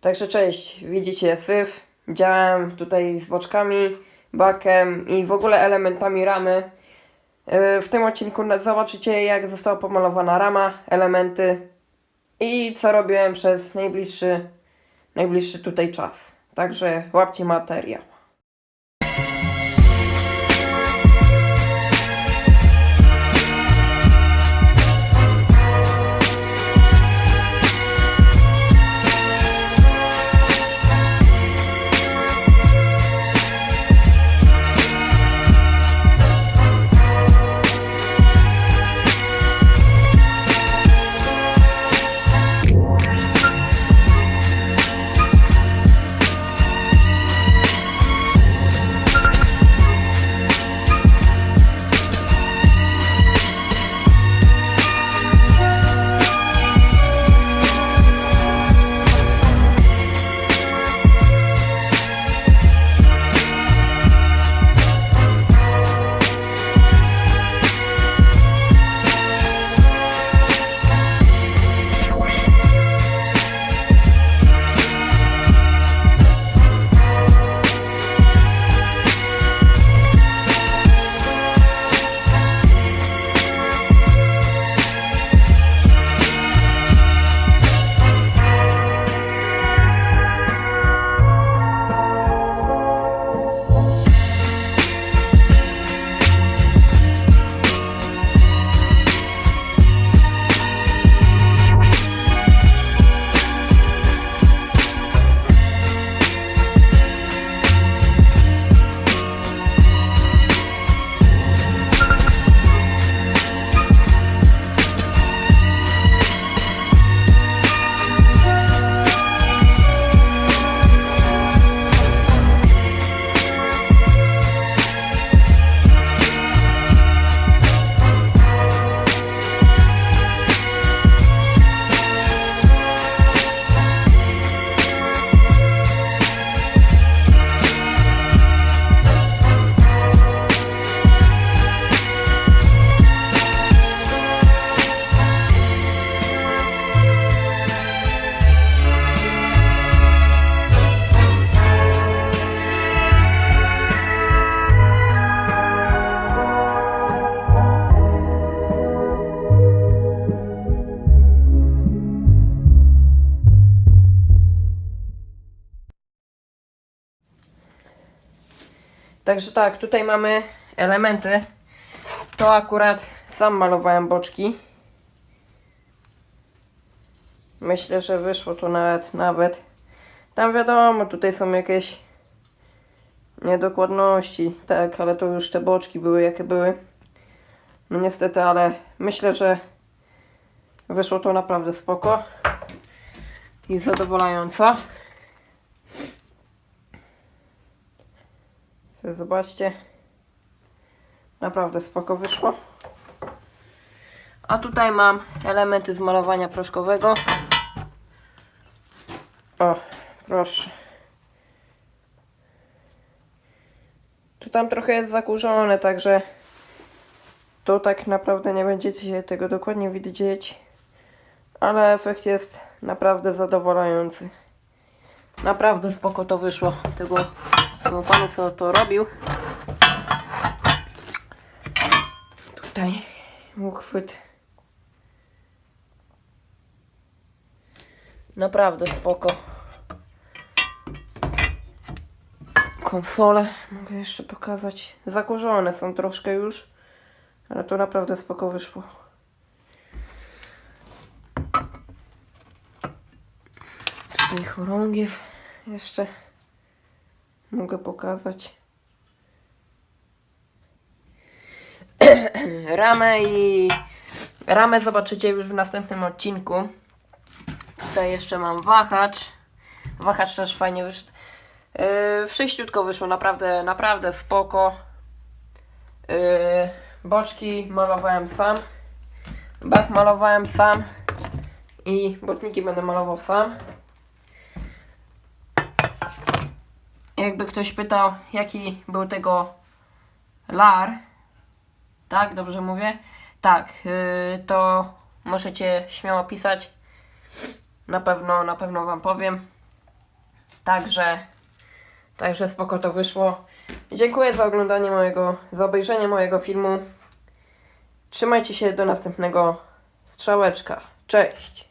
Także cześć, widzicie syf. Działałem tutaj z boczkami, bakiem i w ogóle elementami ramy. Yy, W tym odcinku zobaczycie jak została pomalowana rama, elementy i co robiłem przez najbliższy, najbliższy tutaj czas. Także łapcie materiał. Także tak, tutaj mamy elementy. To akurat sam malowałem boczki. Myślę, że wyszło to nawet, nawet. Tam wiadomo, tutaj są jakieś niedokładności, tak, ale to już te boczki były jakie były. No niestety, ale myślę, że wyszło to naprawdę spoko i zadowalająco. Sobie Zobaczcie. Naprawdę spoko wyszło. A tutaj mam elementy z malowania proszkowego. O, proszę. Tu tam trochę jest zakurzone, także tu tak naprawdę nie będziecie się tego dokładnie widzieć. Ale efekt jest naprawdę zadowalający. Naprawdę spoko to wyszło. Tego temu panu co to robił. Tutaj uchwyt. Naprawdę spoko. Konsole mogę jeszcze pokazać. Zakurzone są troszkę już, ale to naprawdę spoko wyszło. Tutaj chorągiew jeszcze mogę pokazać. Ramę i ramę zobaczycie już w następnym odcinku. Tutaj jeszcze mam wahacz. Wahacz też fajnie wyszedł. Yy, wyszło, naprawdę, naprawdę spoko. Yy, boczki malowałem sam. Bak malowałem sam. I botniki będę malował sam. Jakby ktoś pytał, jaki był tego lar, tak, dobrze mówię? Tak, yy, to możecie śmiało pisać. Na pewno, na pewno Wam powiem. Także, także spoko to wyszło. Dziękuję za oglądanie mojego, za obejrzenie mojego filmu. Trzymajcie się do następnego strzałeczka. Cześć!